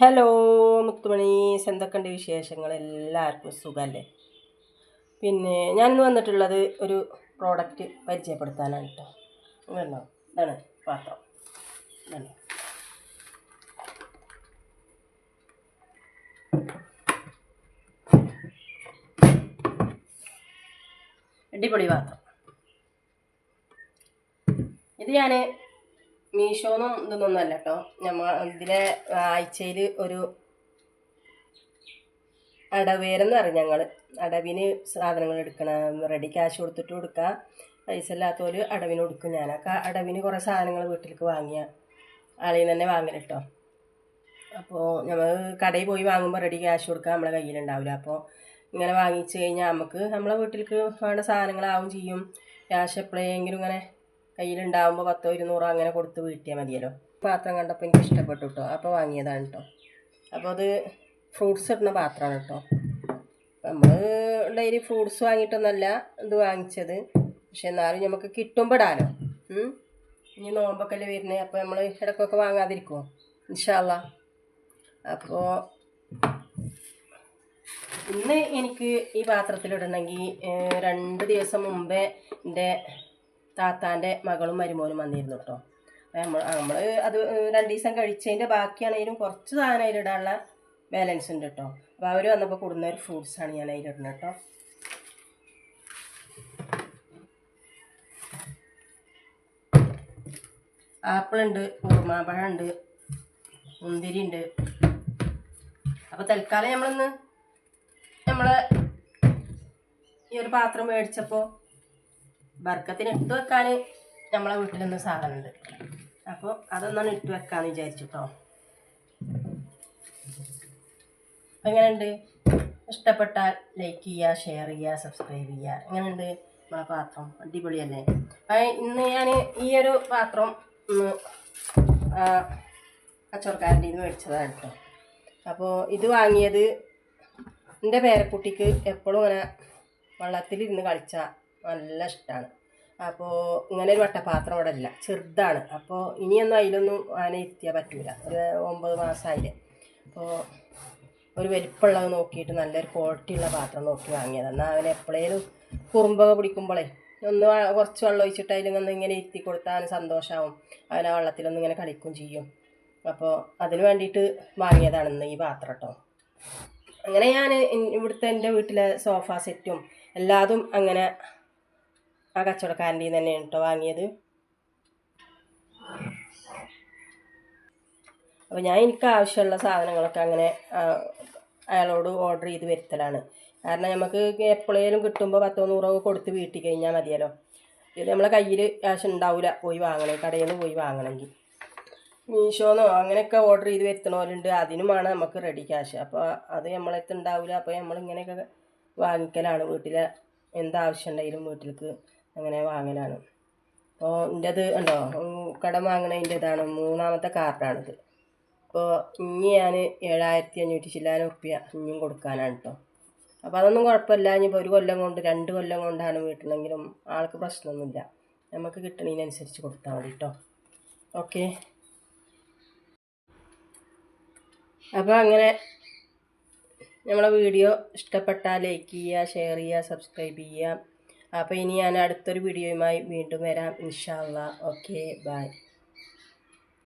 Hello മുത്തുമണീസ് എന്തൊക്കെയുണ്ട് വിശേഷങ്ങൾ? എല്ലാവർക്കും സുഖമല്ലേ? പിന്നെ ഞാനിന്ന് വന്നിട്ടുള്ളത് ഒരു പ്രോഡക്റ്റ് പരിചയപ്പെടുത്താനാണ് കേട്ടോ വേണോ ഇതാണ് പാത്രം. ഇതാണ് അടിപൊളി പാത്രം. ഇത് ഞാൻ മീഷോന്നും ഇതൊന്നും അല്ല കേട്ടോ. നമ്മ ഇതിലെ ആഴ്ചയിൽ ഒരു അടവേരെന്ന് പറയും ഞങ്ങൾ അടവിന് സാധനങ്ങൾ എടുക്കണം റെഡി ക്യാഷ് കൊടുത്തിട്ട് കൊടുക്കുക പൈസ ഇല്ലാത്തവർ അടവിന് കൊടുക്കും ഞാനൊക്കെ അടവിന് കുറേ സാധനങ്ങൾ വീട്ടിലേക്ക് വാങ്ങിയ. ആളിൽ നിന്ന് തന്നെ വാങ്ങൽ കേട്ടോ അപ്പോൾ നമ്മൾ കടയിൽ പോയി വാങ്ങുമ്പോൾ റെഡി ക്യാഷ് കൊടുക്കുക നമ്മളെ കയ്യിലുണ്ടാവില്ല അപ്പോൾ ഇങ്ങനെ വാങ്ങിച്ചു കഴിഞ്ഞാൽ നമുക്ക് നമ്മളെ വീട്ടിലേക്ക് വേണ്ട സാധനങ്ങളാവും ചെയ്യും. ക്യാഷ് എപ്പോഴെങ്കിലും ഇങ്ങനെ കയ്യിലുണ്ടാവുമ്പോൾ പത്തോ ഇരുന്നൂറോ അങ്ങനെ കൊടുത്ത് വീട്ടിയാൽ മതിയല്ലോ. പാത്രം കണ്ടപ്പോൾ എനിക്ക് ഇഷ്ടപ്പെട്ടു കേട്ടോ അപ്പോൾ വാങ്ങിയതാണ് കേട്ടോ അപ്പോൾ അത് ഫ്രൂട്ട്സ് ഇടുന്ന പാത്രമാണ് കേട്ടോ നമ്മൾ ഡെയിലി ഫ്രൂട്ട്സ് വാങ്ങിയിട്ടൊന്നല്ല ഇത് വാങ്ങിച്ചത്. പക്ഷെ എന്നാലും നമുക്ക് കിട്ടുമ്പോൾ ഇടാലോ ഇനി നോമ്പൊക്കെ അല്ലേ വരുന്നത് അപ്പോൾ നമ്മൾ ഇടയ്ക്കൊക്കെ വാങ്ങാതിരിക്കുമോ ഇൻഷാല്ല അപ്പോൾ ഇന്ന് എനിക്ക് ഈ പാത്രത്തിലിടണമെങ്കിൽ രണ്ട് ദിവസം മുമ്പേ എന്റെ താത്താന്റെ മകളും മരുമോനും വന്നിരുന്നു കേട്ടോ നമ്മൾ നമ്മൾ അത് രണ്ട് ദിവസം കഴിച്ചതിന്റെ ബാക്കിയാണെങ്കിലും കുറച്ച് സാധനം അതിലിടാനുള്ള ബാലൻസ് ഉണ്ട് കേട്ടോ അപ്പോൾ അവർ വന്നപ്പോൾ കൊടുന്ന ഒരു ഫ്രൂട്ട്സാണ് ഞാൻ അതിലിടുന്നത് കേട്ടോ ആപ്പിളുണ്ട് ഉറുമാമ്പഴമുണ്ട് മുന്തിരി ഉണ്ട്. അപ്പോൾ തൽക്കാലം നമ്മളിന്ന് നമ്മൾ ഈ ഒരു പാത്രം മേടിച്ചപ്പോൾ ബർക്കത്തിന് ഇട്ട് വെക്കാൻ നമ്മളെ വീട്ടിലൊന്നും സാധനമുണ്ട്. അപ്പോൾ അതൊന്നാണ് ഇട്ട് വെക്കാമെന്ന് വിചാരിച്ചു കേട്ടോ അപ്പം എങ്ങനെയുണ്ട്? ഇഷ്ടപ്പെട്ടാൽ ലൈക്ക് ചെയ്യുക ഷെയർ ചെയ്യുക സബ്സ്ക്രൈബ് ചെയ്യുക. എങ്ങനെയുണ്ട്? നമ്മളെ പാത്രം? അടിപൊളിയല്ലേ? ഇന്ന് ഞാൻ ഈ ഒരു പാത്രം കച്ചവടക്കാരന്റെ നിന്ന് മേടിച്ചതാണ് കേട്ടോ. അപ്പോൾ ഇത് വാങ്ങിയത് എന്റെ പേരക്കുട്ടിക്ക് എപ്പോഴും ഇങ്ങനെ വെള്ളത്തിലിരുന്ന് കളിച്ചാൽ നല്ല ഇഷ്ടമാണ് അപ്പോൾ ഇങ്ങനെ ഒരു വട്ടപാത്രം ഇവിടെ ഇല്ല ചെറുതാണ്. അപ്പോൾ ഇനിയൊന്നും അതിലൊന്നും ആനെ ഇരുത്തിയാൽ പറ്റില്ല ഒരു ഒമ്പത് മാസമായില്ലേ അപ്പോൾ ഒരു വലിപ്പമുള്ളത് നോക്കിയിട്ട് നല്ലൊരു ക്വാളിറ്റി ഉള്ള പാത്രം നോക്കി വാങ്ങിയത്. എന്നാൽ അവൻ എപ്പോഴേലും കുറുമ്പൊക്കെ പിടിക്കുമ്പോഴേ ഒന്ന് കുറച്ച് വെള്ളം ഒഴിച്ചിട്ട് അതിലൊന്ന് ഇങ്ങനെ ഇരുത്തി കൊടുത്താൽ സന്തോഷമാവും അവൻ ആ വെള്ളത്തിലൊന്നും ഇങ്ങനെ കളിക്കും ചെയ്യും. അപ്പോൾ അതിന് വേണ്ടിയിട്ട് വാങ്ങിയതാണ് ഇന്ന് ഈ പാത്രം കേട്ടോ അങ്ങനെ ഞാൻ ഇവിടുത്തെ എന്റെ വീട്ടിലെ സോഫ സെറ്റും എല്ലാതും അങ്ങനെ ആ കച്ചവടക്കാരന്റെ തന്നെയാണ് കേട്ടോ വാങ്ങിയത്. അപ്പോൾ ഞാൻ എനിക്ക് ആവശ്യമുള്ള സാധനങ്ങളൊക്കെ അങ്ങനെ അയാളോട് ഓർഡർ ചെയ്ത് വരുത്തലാണ്. കാരണം നമുക്ക് എപ്പോഴേലും കിട്ടുമ്പോൾ പത്തോ നൂറോ കൊടുത്ത് വീട്ടിൽ കഴിഞ്ഞാൽ മതിയല്ലോ. ഇത് നമ്മളെ കയ്യിൽ ക്യാഷ് ഉണ്ടാവില്ല പോയി വാങ്ങണേ കടയിൽ നിന്ന് പോയി വാങ്ങണമെങ്കിൽ മീഷോന്നോ അങ്ങനെയൊക്കെ ഓർഡർ ചെയ്ത് വരുത്തണവരുണ്ട് അതിനുമാണ് നമുക്ക് റെഡി ക്യാഷ് അപ്പോൾ അത് നമ്മളടുത്ത് ഉണ്ടാവില്ല അപ്പോൾ നമ്മളിങ്ങനെയൊക്കെ വാങ്ങിക്കലാണ് വീട്ടിലെ എന്താവശ്യം ഉണ്ടെങ്കിലും വീട്ടിലേക്ക് അങ്ങനെ വാങ്ങലാണ്. അപ്പോൾ എന്റെത് ഉണ്ടോ കടം വാങ്ങണതിന്റെ ഇതാണ് മൂന്നാമത്തെ കാർഡാണിത്. അപ്പോൾ ഇനി ഞാൻ ഏഴായിരത്തി അഞ്ഞൂറ്റി ചില്ലാനം ഉറുപ്പ്യ ഇനിയും കൊടുക്കാനാണ് കേട്ടോ അപ്പോൾ അതൊന്നും കുഴപ്പമില്ല. ഇനിയിപ്പോൾ ഒരു കൊല്ലം കൊണ്ട് രണ്ട് കൊല്ലം കൊണ്ടാണ് വീട്ടണമെങ്കിലും ആൾക്ക് പ്രശ്നമൊന്നുമില്ല. നമുക്ക് കിട്ടണതിനനുസരിച്ച് കൊടുത്താൽ മതി കേട്ടോ ഓക്കെ. അപ്പോൾ അങ്ങനെ നമ്മളെ വീഡിയോ ഇഷ്ടപ്പെട്ടാൽ ലൈക്ക് ചെയ്യുക ഷെയർ ചെയ്യുക സബ്സ്ക്രൈബ് ചെയ്യുക. അപ്പോൾ ഇനി ഞാൻ അടുത്തൊരു വീഡിയോയുമായി വീണ്ടും വരാം. ഇൻഷാല്ല ഓക്കെ ബൈ